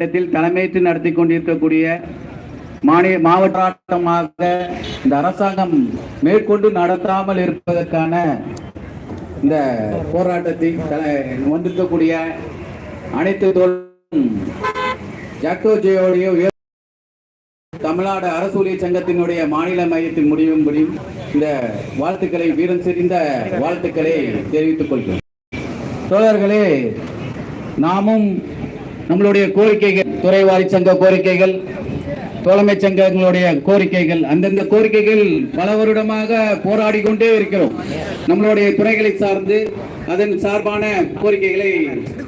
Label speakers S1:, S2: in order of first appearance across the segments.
S1: மாவட்டத்தில் தலைமையேற்று நடத்தி கொண்டிருக்கக்கூடிய மாநில மாவட்டமாக இந்த அரசாங்கம் மேற்கொண்டு நடத்தாமல் இருப்பதற்கான இந்த போராட்டத்தில் வந்திருக்கக்கூடிய அனைத்து தோழரும் ஜாக்டோ உயர் தமிழ்நாடு அரசு ஊழியர் சங்கத்தினுடைய மாநில மையத்தின் முடிவும்படியும் இந்த வாழ்த்துக்களை வீரம் செறிந்த வாழ்த்துக்களை தெரிவித்துக் கொள்கிறோம் தோழர்களே நாமும் நம்மளுடைய கோரிக்கைகள் துறைவாரி சங்க கோரிக்கைகள் தோழமை சங்கங்களுடைய கோரிக்கைகள் அந்தந்த கோரிக்கைகள் பல வருடமாக போராடி கொண்டே இருக்கிறோம். நம்மளுடைய துறைகளை சார்ந்து அதன் சார்பான கோரிக்கைகளை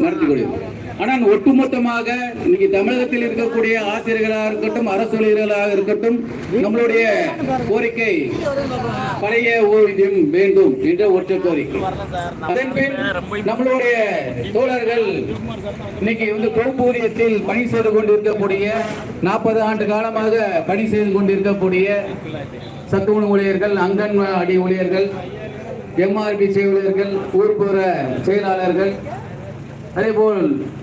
S1: நடத்தி கொள்கிறோம். ஆனால் ஒட்டுமொத்தமாக இன்னைக்கு தமிழகத்தில் இருக்கக்கூடிய ஆசிரியர்களாக இருக்கட்டும் அரசு ஊழியர்களாக இருக்கட்டும் நம்மளுடைய கோரிக்கை பழைய ஓய்வூதியம் வேண்டும் என்ற ஒற்றை கோரிக்கை. அதன் பின் நம்மளுடைய தோழர்கள் இன்னைக்கு வந்து தொகுப்பூதியத்தில் பணி செய்து கொண்டிருக்கக்கூடிய நாற்பது ஆண்டு காலமாக பணி செய்து கொண்டிருக்கக்கூடிய சத்துணவு ஊழியர்கள் அங்கன்வாடி ஊழியர்கள் எம்ஆர்பி செயலர்கள் ஊர்ப்புற செயலாளர்கள் அதே போல்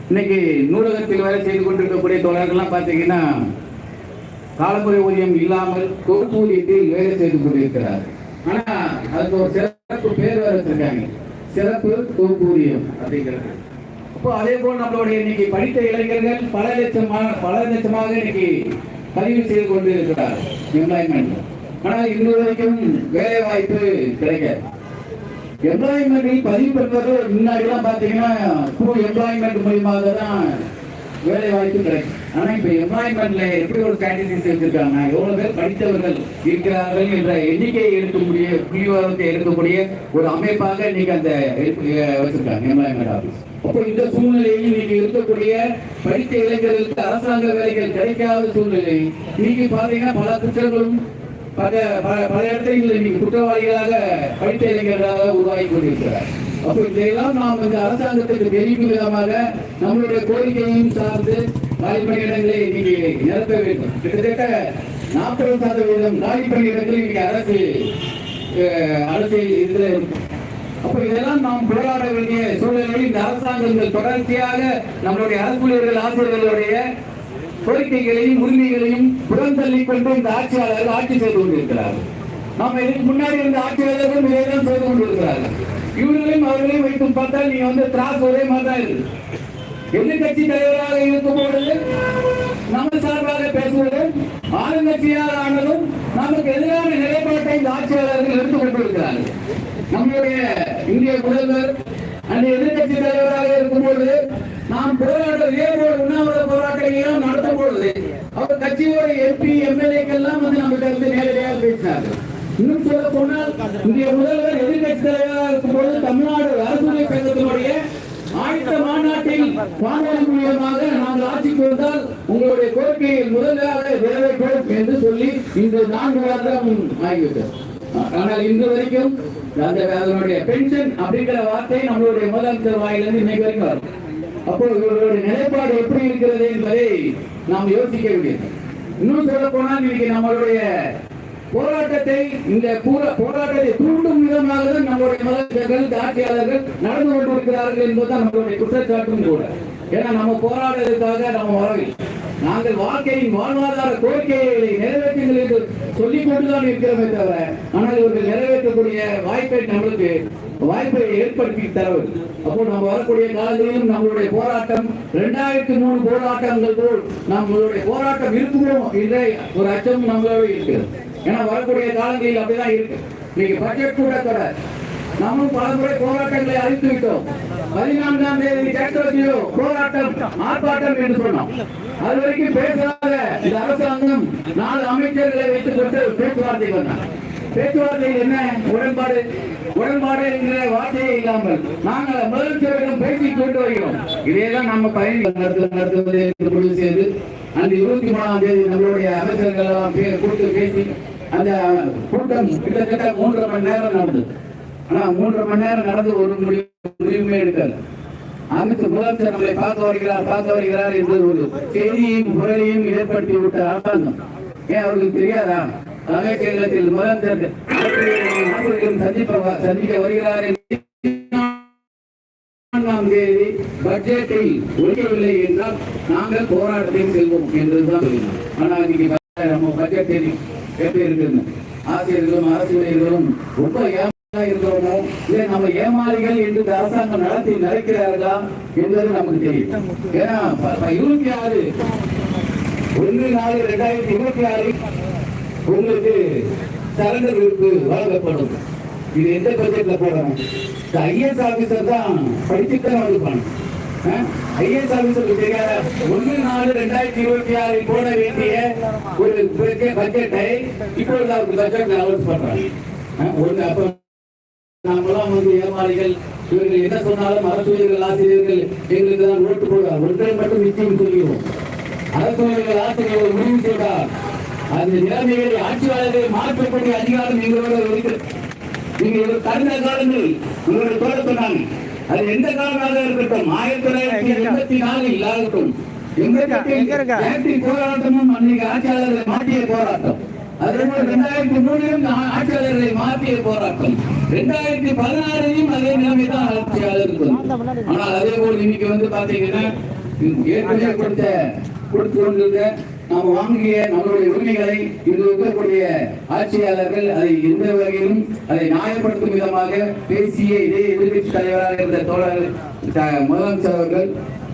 S1: இன்னைக்கு நூலகத்தில் வேலை செய்து கொண்டிருக்கக்கூடிய தோழர்கள்லாம் பார்த்தீங்கன்னா காலமுறை ஊதியம் இல்லாமல் தொகுப்பூதியத்தில் வேலை செய்து கொண்டிருக்கிறார் ஆனா அதுக்கு ஒரு சிறப்பு பேர் வேறு வச்சிருக்காங்க. சிறப்பு தொகுப்பூதியம் அப்படிங்கிறது. அப்போ அதே போல் நம்மளுடைய இன்னைக்கு படித்த இளைஞர்கள் பல லட்சமாக பல லட்சமாக இன்னைக்கு பதிவு செய்து கொண்டு இருக்கிறார் எம்ப்ளாய்மெண்ட் ஆனால் இன்னொரு வரைக்கும் வேலை வாய்ப்பு கிடைக்காது. எம்ப்ளாய்மெண்டில் பதிவு பெறுவது முன்னாடி எல்லாம் பாத்தீங்கன்னா த்ரூ எம்ப்ளாய்மெண்ட் மூலியமாக தான் வேலை வாய்ப்பு கிடைக்கும். ஆனா இப்ப எம்ப்ளாய்மெண்ட்ல எப்படி ஒரு கேண்டிடேட் வச்சிருக்காங்க எவ்வளவு பேர் படித்தவர்கள் இருக்கிறார்கள் என்ற எண்ணிக்கையை எடுக்கக்கூடிய புள்ளிவரத்தை எடுக்கக்கூடிய ஒரு அமைப்பாக இன்னைக்கு அந்த வச்சிருக்காங்க எம்ப்ளாய்மெண்ட் ஆபீஸ் அப்போ இந்த சூழ்நிலையில் இன்னைக்கு இருக்கக்கூடிய படித்த இளைஞர்களுக்கு அரசாங்க வேலைகள் கிடைக்காத சூழ்நிலை இன்னைக்கு பாத்தீங்கன்னா பல குற்றங்களும் பல பல- பல இடங்களில் இன்னைக்கு குற்றவாளிகளாக படித்த இளைஞர்களாக உருவாகி கொண்டிருக்கிறார். அப்போ இதையெல்லாம் நாம் இந்த அரசாங்கத்துக்கு தெரிவிக்கும் விதமாக நம்மளுடைய கோரிக்கையையும் சார்ந்து காலி பணியிடங்களை இன்னைக்கு நிரப்ப வேண்டும். கிட்டத்தட்ட நாற்பது சதவீதம் காலி பணியிடங்கள் இன்னைக்கு அரசு அரசு இதில் அப்போ இதெல்லாம் நாம் போராட வேண்டிய சூழ்நிலையில் இந்த அரசாங்கங்கள் தொடர்ச்சியாக நம்மளுடைய அரசு ஊழியர்கள் ஆசிரியர்களுடைய கோரிக்கைகளையும் உரிமைகளையும் புறந்தள்ளி கொண்டு இந்த ஆட்சியாளர்கள் ஆட்சி செய்து கொண்டிருக்கிறார்கள். நாம் இதுக்கு முன்னாடி இருந்த ஆட்சியாளர்களும் இதைதான் செய்து கொண்டிருக்கிறார்கள். இவர்களையும் அவர்களையும் வைத்து பார்த்தால் நீங்க வந்து திராஸ் ஒரே மாதிரி தான் இருக்கு எதிர்கட்சி தலைவராக இருக்கும் பொழுது நம்ம சார்பாக பேசுவது ஆளுங்கட்சியார் ஆனதும் நமக்கு எதிரான நிலைப்பாட்டை இந்த ஆட்சியாளர்கள் எடுத்துக் கொண்டிருக்கிறார்கள். நம்முடைய இந்திய முதல்வர் அந்த எதிர்கட்சி தலைவராக இருக்கும்போது நாம் போராட்டம் இதேபோல் உண்ணாவிரத போராட்டங்களையும் நடத்தும் பொழுது அவர் கட்சியோட எம்பி எம்எல்ஏக்கள் எல்லாம் வந்து நம்ம இருந்து நேரடியாக பேசினார்கள். இன்னும் சொல்ல போனால் இந்திய முதல்வர் எதிர்கட்சி தலைவராக இருக்கும்போது தமிழ்நாடு அரசுமை சங்கத்தினுடைய ஆயுத மாநாட்டில் வானொலி மூலியமாக நாங்கள் ஆட்சிக்கு வந்தால் உங்களுடைய கோரிக்கையை முதலாக நிறைவேற்றோம் என்று சொல்லி இன்று நான்கு வாரம் ஆகிவிட்டது. ஆனால் இன்று வரைக்கும் அந்த அதனுடைய பென்ஷன் அப்படிங்கிற வார்த்தை நம்மளுடைய முதலமைச்சர் வாயிலிருந்து இன்னைக்கு வரைக்கும் வரும் அப்போ இவர்களுடைய நிலைப்பாடு எப்படி இருக்கிறது என்பதை நாம் யோசிக்க வேண்டியது. இன்னும் சொல்ல போனால் இன்னைக்கு நம்மளுடைய போராட்டத்தை இந்த போராட்டத்தை தூண்டும் விதமாக தான் நம்மளுடைய முதலமைச்சர்கள் ஆட்சியாளர்கள் நடந்து கொண்டிருக்கிறார்கள் என்பதுதான் நம்மளுடைய குற்றச்சாட்டும் கூட. ஏன்னா நம்ம போராடுறதுக்காக நம்ம வரவில்லை. நாங்கள் வாழ்க்கையின் வாழ்வாதார கோரிக்கைகளை நிறைவேற்றுங்கள் என்று சொல்லிக் கொண்டுதான் இருக்கிறோமே தவிர ஆனால் இவர்கள் நிறைவேற்றக்கூடிய வாய்ப்பை நம்மளுக்கு வாய்ப்பை ஏற்படுத்தி தரவில்லை. அப்போ நம்ம வரக்கூடிய காலங்களிலும் நம்மளுடைய போராட்டம் இரண்டாயிரத்தி மூணு போராட்டங்கள் போல் நம்மளுடைய போராட்டம் இருக்குமோ என்ற ஒரு அச்சம் நம்மளோட இருக்கிறது. ஏன்னா வரக்கூடிய காலங்களில் அப்படிதான் இருக்கு. இன்னைக்கு பட்ஜெட் கூட கூட நாமும் பல முறை போராட்டங்களை அழித்து விட்டோம். பதினான்காம் தேதி சட்டத்திலோ போராட்டம் ஆர்ப்பாட்டம் என்று சொன்னோம். அது வரைக்கும் பேசாத இந்த அரசாங்கம் நாலு அமைச்சர்களை வைத்துக் கொண்டு பேச்சுவார்த்தை வந்தார் பேச்சுவார்த்தையில் என்ன உடன்பாடு? உடன்பாடு என்கிற வார்த்தையே இல்லாமல் நாங்கள் முதலமைச்சரிடம் பேசி கொண்டு வருகிறோம். இதேதான் நம்ம பயணி நடத்து- நடத்துவது என்று முடிவு செய்து அந்த இருபத்தி மூணாம் தேதி நம்மளுடைய அமைச்சர்கள் எல்லாம் கொடுத்து பேசி அந்த கூட்டம் கிட்டத்தட்ட மூன்றரை மணி நேரம் நடந்தது. ஆனா மூன்று மணி நேரம் நடந்து ஒரு முடிவு முடிவுமே எடுக்கல. அமித் முதலமைச்சர் நம்மளை பார்க்க வருகிறார் பார்க்க வருகிறார் என்று ஒரு செய்தியும் குரலையும் ஏற்படுத்தி விட்ட அரசாங்கம். ஏன் அவர்களுக்கு தெரியாதா? தமிழகத்தில் முதலமைச்சர் சந்திப்ப சந்திக்க வருகிறார் என்று நான்காம் தேதி பட்ஜெட்டை ஒழிக்கவில்லை என்றால் நாங்கள் போராட்டத்தில் செல்வோம் என்றுதான் சொல்லினோம் ஆனால் இன்னைக்கு பாத்தா நம்ம பட்ஜெட்டில் எப்படி இருக்குன்னு ஆசிரியர்களும் அரசு ஊழியர்களும் ரொம்ப இருக்கிறோமோ? இல்லை நம்ம ஏமாளிகள் என்று அரசாங்கம் நடத்தி நடக்கிறார்களா என்பது நமக்கு தெரியும். ஏன்னா ப- ப- இருபத்தி ஆறு ஒன்று நாலு ரெண்டாயிரத்தி இருபத்தி ஆறு உங்களுக்கு சரண்டர் விருப்பு வழங்கப்படும். இது எந்த பட்ஜெட்ல போடணும்? இந்த ஐஏஎஸ் ஆபீசர் தான் படிச்சுட்டு வந்துப்பாங்க ஐஏஎஸ் ஆபீசருக்கு தெரியாத? ஒன்று நாலு ரெண்டாயிரத்தி இருபத்தி ஆறில் போட வேண்டிய ஒரு பட்ஜெட்டை இப்பொழுது அவருக்கு பட்ஜெட் அனௌன்ஸ் பண்றாங்க. அஹ், ஒன்று அப்ப நாமெல்லாம் வந்து ஏமாளிகள் இவர்கள் என்ன சொன்னாலும் அரசூழியர்கள் ஆசிரியர்கள் எங்களுக்கு தான் ஓட்டு போடுவார். ஒன்றை மட்டும் நிச்சயம் சொல்கிறோம் அரசூழியர்கள் ஆசிரியர்கள் முடிவு செய்தார் அந்த நிலைமைகளை ஆட்சியாளர்களை மாற்றக்கூடிய அதிகாரம் எங்களோட இருக்கிறது நீங்க இவர் கடந்த காலங்கள் உங்களோட தோட சொன்னாங்க. அது எந்த காலமாக இருக்கட்டும் ஆயிரத்தி தொள்ளாயிரத்தி எண்பத்தி நாலில் இல்லாகட்டும் எண்பத்தி போராட்டமும் அன்னைக்கு ஆட்சியாளர்களை மாற்றிய போராட்டம். அதேபோல் இரண்டாயிரத்தி ரெண்டாயிரத்தி மூணிலும் ஆட்சியாளர்களை மாற்றிய போராட்டம். இரண்டாயிரத்தி பதினாறிலும் அதே நிலைமை தான் ஆட்சியாளருக்கு ஆனால் அதே போல் இன்னைக்கு வந்து பாத்தீங்கன்னா ஏற்கனவே கொடுத்த கொடுத்து கொண்டிருந்த நாம் வாங்கிய நம்மளுடைய உரிமைகளை இங்கு இருக்கக்கூடிய ஆட்சியாளர்கள் அதை எந்த வகையிலும் அதை நியாயப்படுத்தும் விதமாக பேசிய இதே எதிர்கட்சி தலைவராக இருந்த தோழர் முதலமைச்சர் அவர்கள்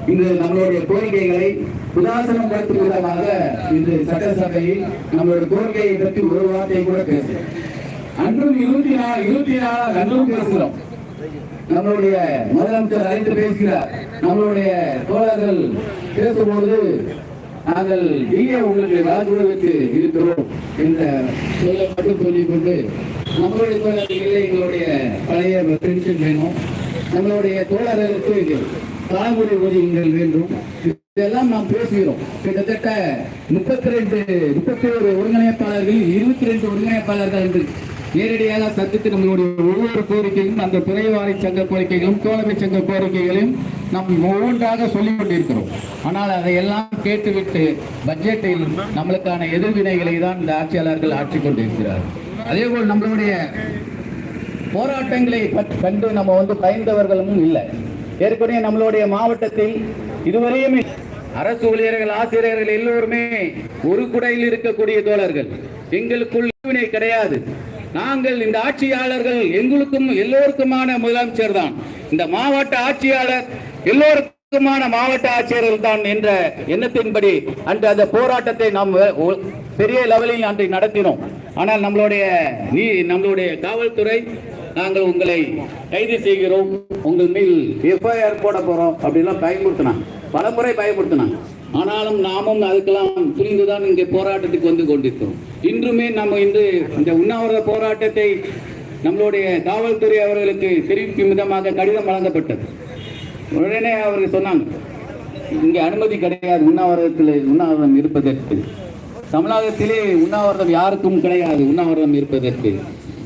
S1: இன்று நம்மளுடைய கோரிக்கைகளை உதாசனம் படுத்தும் விதமாக இன்று சட்டசபையில் நம்மளுடைய கோரிக்கையை பற்றி ஒரு வார்த்தை கூட பேசுகிறோம் அன்றும் இருபத்தி நாலு இருபத்தி நாலு அன்றும் பேசுகிறோம் நம்மளுடைய முதலமைச்சர் அறிந்து பேசுகிறார். நம்மளுடைய தோழர்கள் பேசும்போது நாங்கள் இங்கே உங்களுக்கு ராஜுடனுக்கு இருக்கிறோம் என்ற சொல்ல மட்டும் சொல்லிக் நம்மளுடைய தோழர்கள் எங்களுடைய பழைய பென்ஷன் வேணும். நம்மளுடைய தோழர்களுக்கு தாய்மொழி ஊதியங்கள் வேண்டும். இதெல்லாம் நாம் பேசுகிறோம். கிட்டத்தட்ட முப்பத்தி ரெண்டு முப்பத்தி ஒரு ஒருங்கிணைப்பாளர்கள் இருபத்தி ரெண்டு ஒருங்கிணைப்பாளர்கள் என்று நேரடியாக சந்தித்து நம்மளுடைய ஒவ்வொரு கோரிக்கையும் அந்த துறைவாரி சங்க கோரிக்கைகளும் தோழமை சங்க கோரிக்கைகளையும் நாம் ஒவ்வொன்றாக சொல்லிக் கொண்டிருக்கிறோம். ஆனால் அதையெல்லாம் கேட்டுவிட்டு பட்ஜெட்டில் நம்மளுக்கான எதிர்வினைகளை தான் இந்த ஆட்சியாளர்கள் ஆற்றிக் கொண்டிருக்கிறார்கள். அதேபோல் நம்மளுடைய போராட்டங்களை கண்டு நம்ம வந்து பயந்தவர்களும் இல்லை. ஏற்கனவே நம்மளுடைய மாவட்டத்தில் இதுவரையும் அரசு ஊழியர்கள் ஆசிரியர்கள் எல்லோருமே ஒரு குடையில் இருக்கக்கூடிய தோழர்கள். எங்களுக்குள் கிடையாது. நாங்கள் இந்த ஆட்சியாளர்கள் எங்களுக்கும் எல்லோருக்குமான முதலமைச்சர் தான். இந்த மாவட்ட ஆட்சியாளர் எல்லோருக்குமான மாவட்ட ஆட்சியர்கள் தான் என்ற எண்ணத்தின்படி அன்று அந்த போராட்டத்தை நாம் பெரிய லெவலில் அன்றை நடத்தினோம். ஆனால் நம்மளுடைய நீ நம்மளுடைய காவல்துறை நாங்கள் உங்களை கைது செய்கிறோம். உங்கள் மேல் எஃப்ஐஆர் போட போறோம் அப்படிலாம் பயமுறுத்தினாங்க. பல முறை பயமுறுத்தினாங்க. ஆனாலும் நாமும் அதுக்கெல்லாம் புரிந்துதான் இங்கே போராட்டத்துக்கு வந்து கொண்டிருக்கிறோம். இன்றுமே நம்ம இன்று இந்த உண்ணாவிரத போராட்டத்தை நம்மளுடைய காவல்துறை அவர்களுக்கு தெரிவிக்கும் விதமாக கடிதம் வழங்கப்பட்டது. உடனே அவர்கள் சொன்னாங்க இங்கே அனுமதி கிடையாது. உண்ணாவிரதத்தில் உண்ணாவிரதம் இருப்பதற்கு. தமிழகத்திலே உண்ணாவிரதம் யாருக்கும் கிடையாது. உண்ணாவிரதம் இருப்பதற்கு.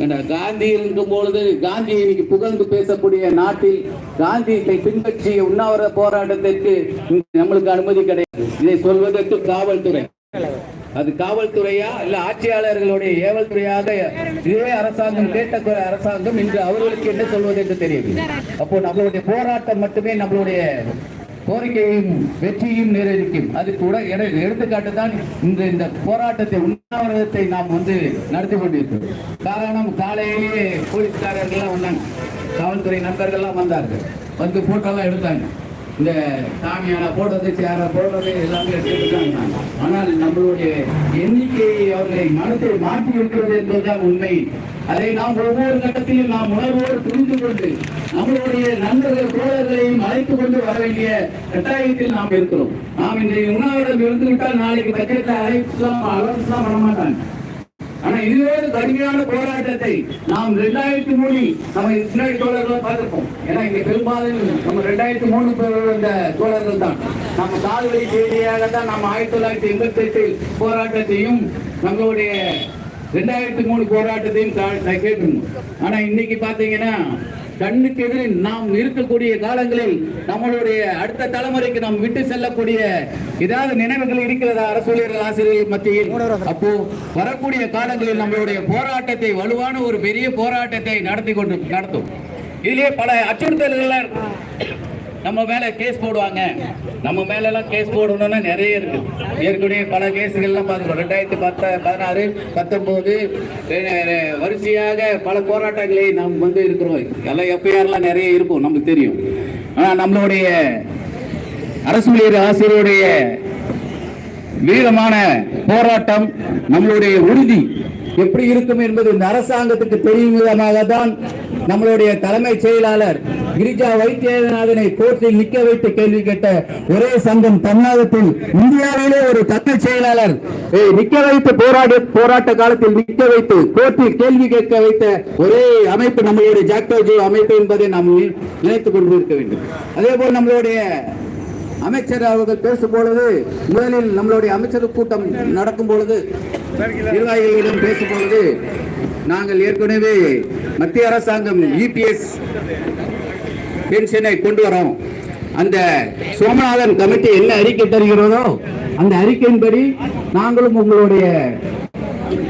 S1: காந்தி இருக்கும் பொழுது காந்தி இன்னைக்கு புகழ்ந்து பேசக்கூடிய நாட்டில் காந்தியை பின்பற்றிய உண்ணாவிர போராட்டத்திற்கு நம்மளுக்கு அனுமதி கிடையாது. இதை சொல்வதற்கு காவல்துறை. அது காவல்துறையா இல்ல ஆட்சியாளர்களுடைய ஏவல் துறையாக இதே அரசாங்கம் கேட்ட அரசாங்கம் இன்று அவர்களுக்கு என்ன சொல்வது என்று தெரியவில்லை. அப்போ நம்மளுடைய போராட்டம் மட்டுமே நம்மளுடைய கோரிக்கையும் வெற்றியும் நிறைவேற்றும் அது கூட எடுத்துக்காட்டு தான் இந்த இந்த போராட்டத்தை உண்ணாவிரதத்தை நாம் வந்து நடத்தி கொண்டிருக்கிறோம். காரணம் காலையிலேயே போலீஸ்காரர்கள்லாம் வந்தாங்க. காவல்துறை நண்பர்கள்லாம் வந்தார்கள். வந்து போட்டோலாம் எடுத்தாங்க. இந்த சாமியான போடுறது சேர போடுறது எல்லாமே எடுத்துருக்காங்க ஆனால் நம்மளுடைய எண்ணிக்கையை அவர்களை மனத்தை மாற்றி இருக்கிறது என்பதுதான் உண்மை. அதை நாம் ஒவ்வொரு கட்டத்திலும் நாம் உணர்வோடு புரிந்து கொண்டு நம்மளுடைய நண்பர்கள் தோழர்களையும் அழைத்துக் கொண்டு வர வேண்டிய கட்டாயத்தில் நாம் இருக்கிறோம். நாம் இன்றைய உணவிடம் இருந்துவிட்டால் நாளைக்கு பட்ஜெட்டில் அழைப்பு அலவன்ஸ்லாம் பண்ண மாட்டாங்க ஆனா இதுவே கடுமையான போராட்டத்தை நாம் ரெண்டாயிரத்தி மூணில் நம்ம இதுக்கு முன்னாடி தோழர்களை பார்த்திருப்போம். ஏன்னா இங்க பெரும்பாலும் நம்ம ரெண்டாயிரத்தி மூணு பேர் தோழர்கள் தான். நம்ம சாதுவழி செய்தியாக தான் நம்ம ஆயிரத்தி தொள்ளாயிரத்தி எண்பத்தி எட்டில் போராட்டத்தையும் நம்மளுடைய ரெண்டாயிரத்தி மூணு போராட்டத்தையும் கேட்டிருந்தோம் ஆனா இன்னைக்கு பாத்தீங்கன்னா கண்ணுக்கு எதிரில் நாம் இருக்கக்கூடிய காலங்களில் நம்மளுடைய அடுத்த தலைமுறைக்கு நாம் விட்டு செல்லக்கூடிய ஏதாவது நினைவுகள் இருக்கிறதா? அரசூழியர்கள் ஆசிரியர்கள் மத்தியில். அப்போ வரக்கூடிய காலங்களில் நம்மளுடைய போராட்டத்தை வலுவான ஒரு பெரிய போராட்டத்தை நடத்தி கொண்டு நடத்தும். இதிலே பல அச்சுறுத்தல்கள் நம்ம மேல கேஸ் போடுவாங்க. நம்ம மேல எல்லாம் கேஸ் போடணும்னா நிறைய இருக்கு. ஏற்கனவே பல கேஸுகள்லாம் பார்த்துருக்கோம். ரெண்டாயிரத்தி பத்த பதினாறு பத்தொன்பது வரிசையாக பல போராட்டங்களை நாம் வந்து இருக்கிறோம். எல்லாம் எஃப்ஐஆர்லாம் நிறைய இருக்கும் நமக்கு தெரியும். ஆனால் நம்மளுடைய அரசு ஊழியர் ஆசிரியருடைய வீரமான போராட்டம் நம்மளுடைய உறுதி எப்படி இருக்கும் என்பது இந்த அரசாங்கத்துக்கு தெரியும் விதமாக தான் நம்மளுடைய தலைமை செயலாளர் கிரிஜா வைத்தியநாதனை கோர்ட்டில் நிக்க வைத்து கேள்வி கேட்ட ஒரே சங்கம் தமிழகத்தில் இந்தியாவிலே ஒரு தத்து செயலாளர். நிக்க வைத்து போராட போராட்ட காலத்தில் நிக்க வைத்து கோர்ட்டில் கேள்வி கேட்க வைத்த ஒரே அமைப்பு நம்மளுடைய ஜாக்டோஜி அமைப்பு என்பதை நாம் நினைத்துக் கொண்டிருக்க வேண்டும். அதே போல் நம்மளுடைய அமைச்சர் அவர்கள் பேசும் பொழுது முதலில் நம்மளுடைய அமைச்சர் கூட்டம் நடக்கும் பொழுது நிர்வாகிகளிடம் பேசும் பொழுது நாங்கள் ஏற்கனவே மத்திய அரசாங்கம் இபிஎஸ் பென்ஷனை கொண்டு வரோம். அந்த சோமநாதன் கமிட்டி என்ன அறிக்கை தருகிறதோ அந்த அறிக்கையின்படி நாங்களும் உங்களுடைய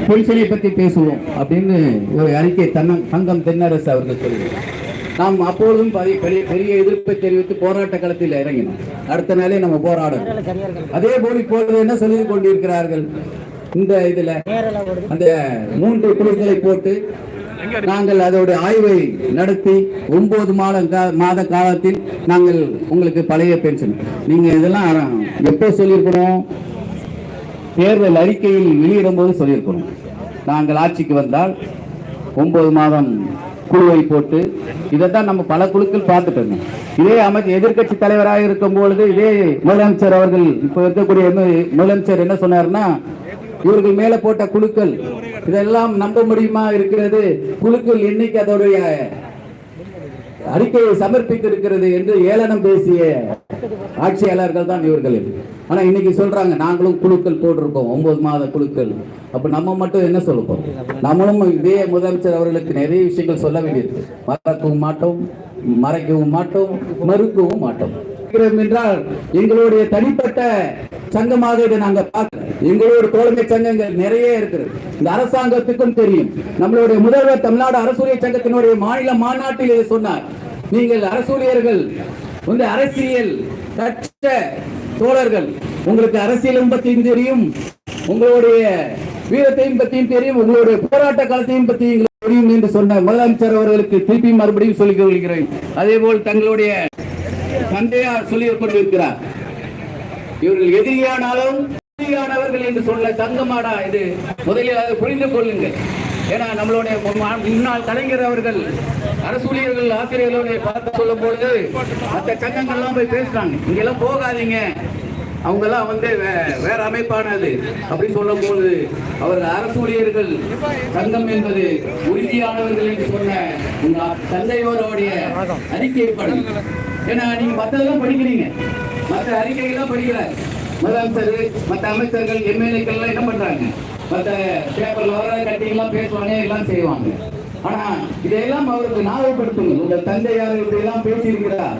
S1: பென்ஷனை பற்றி பேசுவோம் அப்படின்னு ஒரு அறிக்கை தன்னம் தங்கம் தென்னரசு அவர்கள் சொல்லி நாம் அப்பொழுதும் பதி- பெரிய பெரிய எதிர்ப்பை தெரிவித்து போராட்ட களத்தில் இறங்கினோம். அடுத்த நாளே நம்ம போராடணும். அதே போல் இப்பொழுது என்ன சொல்லி கொண்டிருக்கிறார்கள்? இந்த இதுல அந்த மூன்று குழுக்களை போட்டு நாங்கள் அதோட ஆய்வை நடத்தி ஒன்பது மாத மாத காலத்தில் நாங்கள் உங்களுக்கு பழைய பென்ஷன் நீங்க இதெல்லாம் எப்போ சொல்லியிருக்கணும்? தேர்தல் அறிக்கையில் வெளியிடும் போது சொல்லியிருக்கணும். நாங்கள் ஆட்சிக்கு வந்தால் ஒன்பது மாதம் குழுவை போட்டு இதைத்தான் நம்ம பல குழுக்கள் பார்த்துட்டு இதே அமைச்சர் எதிர்க்கட்சி தலைவராக இருக்கும் பொழுது இதே முதலமைச்சர் அவர்கள் இப்ப இருக்கக்கூடிய முதலமைச்சர் என்ன சொன்னார்னா இவர்கள் மேல போட்ட குழுக்கள் இதெல்லாம் நம்ப முடியுமா இருக்கிறது? குழுக்கள் எண்ணிக்கை அதோடைய அறிக்கையை சமர்ப்பித்திருக்கிறது என்று ஏளனம் பேசிய ஆட்சியாளர்கள் தான் இவர்கள் ஆனா இன்னைக்கு சொல்றாங்க நாங்களும் குழுக்கள் போட்டிருக்கோம் ஒன்பது மாத குழுக்கள். அப்ப நம்ம மட்டும் என்ன சொல்லப்போம் நம்மளும் இதே முதலமைச்சர் அவர்களுக்கு நிறைய விஷயங்கள் சொல்ல வேண்டியது. மறக்கவும் மாட்டோம் மறைக்கவும் மாட்டோம் மறுக்கவும் மாட்டோம். என்றால் எங்களுடைய தனிப்பட்ட சங்கமாக இதை நாங்க பார்க்கிறோம். எங்களோட தோழமை சங்கங்கள் நிறைய இருக்கிறது. இந்த அரசாங்கத்துக்கும் தெரியும். நம்மளுடைய முதல்வர் தமிழ்நாடு அரசூழியர் சங்கத்தினுடைய மாநில மாநாட்டில் இதை சொன்னார். நீங்கள் அரசூழியர்கள் வந்து அரசியல் கற்ற தோழர்கள் உங்களுக்கு அரசியலும் பத்தியும் தெரியும் உங்களுடைய வீரத்தையும் பற்றியும் தெரியும் உங்களுடைய போராட்ட காலத்தையும் பத்தி தெரியும் என்று சொன்ன முதலமைச்சர் அவர்களுக்கு திருப்பி மறுபடியும் சொல்லிக் கொள்கிறேன். அதே போல் தங்களுடைய தந்தையார் சொல்லிக் கொண்டிருக்கிறார். இவர்கள் எதிரியானாலும் எதிரியானவர்கள் என்று சொல்ல தங்கமாடா இது. முதலில் அதை புரிந்து கொள்ளுங்கள். ஏன்னா நம்மளுடைய முன்னாள் கலைஞர் அவர்கள் அரசூழியர்கள் ஆசிரியர்களுடைய பார்த்து சொல்லும் பொழுது மற்ற சங்கங்கள்லாம் போய் பேசுறாங்க. இங்கெல்லாம் போகாதீங்க. அவங்க எல்லாம் வந்து வே- வேற அமைப்பானது. அப்படி சொல்லும் போது அவர்கள் அரசூழியர்கள் சங்கம் என்பது உறுதியானவர்கள் என்று சொன்ன உங்க தந்தையோருடைய அறிக்கை படம் ஏன்னா நீங்க மத்ததெல்லாம் படிக்கிறீங்க. மற்ற அறிக்கைகள்லாம் படிக்கிறார் முதலமைச்சர் மற்ற அமைச்சர்கள் எம்எல்ஏக்கள் எல்லாம் என்ன பண்றாங்க? மற்ற பேப்பர்ல வர கட்டிங்கெல்லாம் பேசுவாங்க எல்லாம் செய்வாங்க. ஆனா இதையெல்லாம் அவருக்கு ஞாபகப்படுத்துங்க உங்கள் தந்தையார் இப்படி பேசியிருக்கிறார்.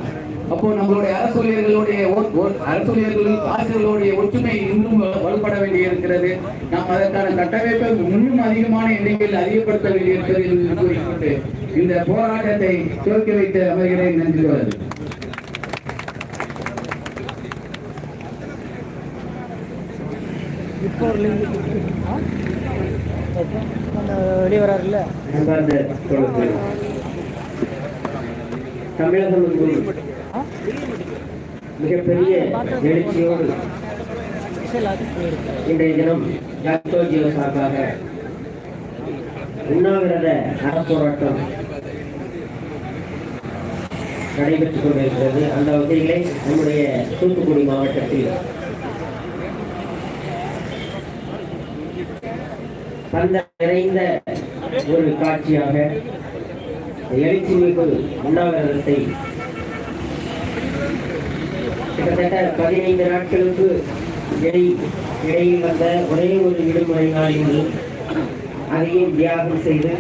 S1: அப்போ நம்மளுடைய அரசூழியர்களுடைய ஓ- அரசூழியர்கள் ஆசிரியர்களுடைய ஒற்றுமை இன்னும் வலுப்பட வேண்டி இருக்கிறது நாம் அதற்கான கட்டமைப்பை இன்னும் அதிகமான எண்ணிக்கையில் அதிகப்படுத்த வேண்டியிருக்கிறது என்று கூறிக்கொண்டு இந்த போராட்டத்தை துவக்கி வைத்து அமைகிறேன். நன்றி வருது
S2: இப்போ ஒரு லிங்க் அந்த வெளியே வராருல்ல?
S3: தமிழகம் மிகப்பெரிய எழுச்சியோடு இன்றைய தினம் ஜாக்டோ ஜியோ சார்பாக உண்ணாவிரத அறப்போராட்டம் நடைபெற்றுக் கொண்டிருக்கிறது. அந்த வகையிலே நம்முடைய தூத்துக்குடி மாவட்டத்தில் அந்த நிறைந்த ஒரு காட்சியாக எழுச்சி மிகு உண்ணாவிரதத்தை கிட்டத்தட்ட பதினைந்து நாட்களுக்கு இடை இடையில் வந்த ஒரே ஒரு விடுமுறை நாளில் அதையும் தியாகம் செய்து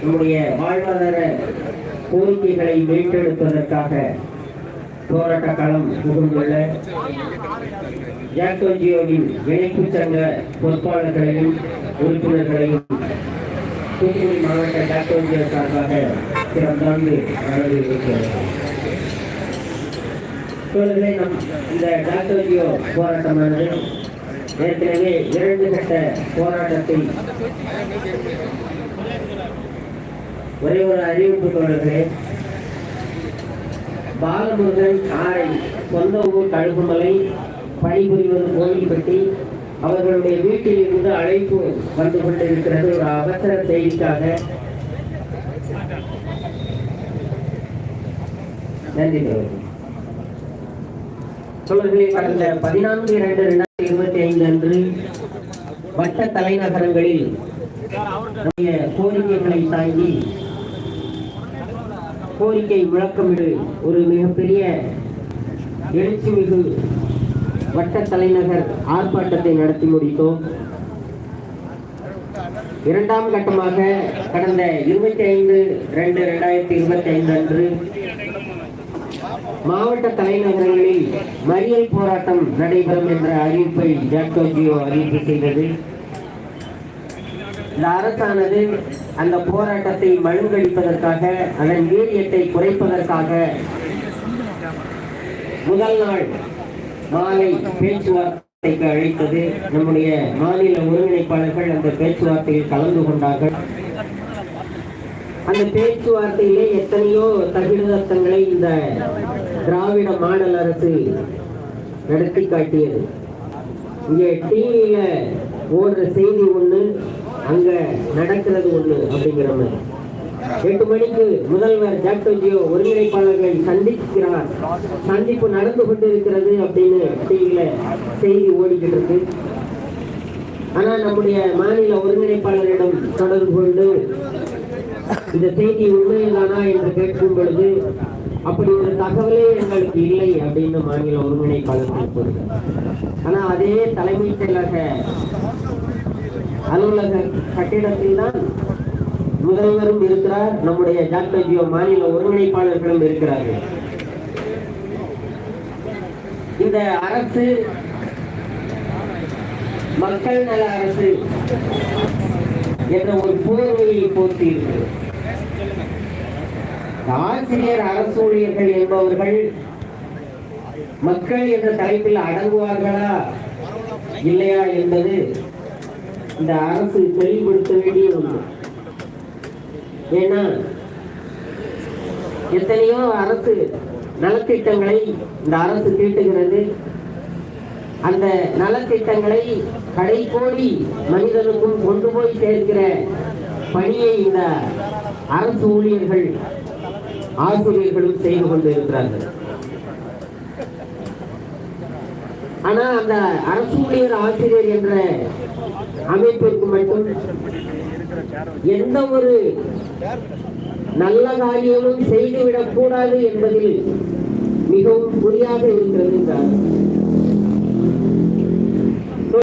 S3: நம்முடைய வாழ்வாதார கோரிக்கைகளை மீட்டெடுப்பதற்காக போராட்ட களம் புகுந்துள்ள ஜாக்டோஜியோவின் இணைப்பு சங்க பொறுப்பாளர்களையும் உறுப்பினர்களையும் தூத்துக்குடி மாவட்ட ஜாக்டோஜியோ சார்பாக சிறந்தாண்டு வரவேற்கிறது தோழர்களே நம் இந்த டாக்டர் ஜியோ போராட்டமானது ஏற்கனவே இரண்டு கட்ட போராட்டத்தில் ஒரே ஒரு அறிவிப்பு தொடர்கிறேன் பாலமுருகன் ஆரை சொந்த ஊர் கழுகுமலை பணிபுரிவது கோவில்பட்டி அவர்களுடைய வீட்டில் இருந்து அழைப்பு வந்து கொண்டிருக்கிறது. ஒரு அவசர செய்திக்காக. நன்றி தோழர்களே கடந்த பதினான்கு இரண்டு இரண்டாயிரத்தி இருபத்தி ஐந்து அன்று வட்ட தலைநகரங்களில் நம்முடைய கோரிக்கைகளை தாங்கி கோரிக்கை விளக்கமிடு ஒரு மிகப்பெரிய எழுச்சி மிகு வட்ட தலைநகர் ஆர்ப்பாட்டத்தை நடத்தி முடித்தோம். இரண்டாம் கட்டமாக கடந்த இருபத்தி ஐந்து ரெண்டு ரெண்டாயிரத்தி இருபத்தி ஐந்து அன்று மாவட்ட தலைநகரங்களில் மறியல் போராட்டம் நடைபெறும் என்ற அறிவிப்பை ஜாக்டோஜியோ அறிவிப்பு செய்தது. இந்த அரசானது அந்த போராட்டத்தை மழுங்கடிப்பதற்காக அதன் வீரியத்தை குறைப்பதற்காக முதல் நாள் மாலை பேச்சுவார்த்தைக்கு அழைத்தது நம்முடைய மாநில ஒருங்கிணைப்பாளர்கள் அந்த பேச்சுவார்த்தையில் கலந்து கொண்டார்கள். அந்த பேச்சுவார்த்தையிலே எத்தனையோ தகிடத்தங்களை இந்த திராவிட மாடல் அரசு நடத்தி காட்டியது. இங்கே டிவியில ஓடுற செய்தி ஒண்ணு அங்க நடக்கிறது ஒண்ணு அப்படிங்கிற மாதிரி. எட்டு மணிக்கு முதல்வர் ஜாக்டோஜியோ ஒருங்கிணைப்பாளர்களை சந்திக்கிறார். சந்திப்பு நடந்து கொண்டிருக்கிறது அப்படின்னு டிவியில செய்தி ஓடிக்கிட்டு இருக்கு. ஆனா நம்முடைய மாநில ஒருங்கிணைப்பாளரிடம் தொடர்பு கொண்டு இந்த செய்தி உண்மையில்தானா என்று கேட்கும் பொழுது அப்படி ஒரு தகவலே எங்களுக்கு இல்லை அப்படின்னு மாநில ஒருங்கிணைப்பாளர் கூறுகிறார் ஆனா அதே தலைமைச் செயலக அலுவலக கட்டிடத்தில் தான் முதல்வரும் இருக்கிறார். நம்முடைய டாக்டர் ஜியோ மாநில ஒருங்கிணைப்பாளர்களும் இருக்கிறார்கள். இந்த அரசு மக்கள் நல அரசு என்ற ஒரு போர்வையை போர்த்தி இருக்கிறது ஆசிரியர் அரசு ஊழியர்கள் என்பவர்கள் மக்கள் என்ற தலைப்பில் அடங்குவார்களா இல்லையா என்பது இந்த அரசு தெளிவுபடுத்த வேண்டிய ஒன்று. ஏன்னா எத்தனையோ அரசு நலத்திட்டங்களை இந்த அரசு தீட்டுகிறது. அந்த நலத்திட்டங்களை கடைக்கோடி மனிதனுக்கும் கொண்டு போய் சேர்க்கிற பணியை இந்த அரசு ஊழியர்கள் ஆசிரியர்களும் செய்து கொண்டிருக்கிறார்கள். ஆனா அந்த அரசு ஊழியர் ஆசிரியர் என்ற அமைப்பிற்கு மட்டும் எந்த ஒரு நல்ல காரியமும் செய்துவிடக் கூடாது என்பதில் மிகவும் குறியாக இருக்கிறது என்றார்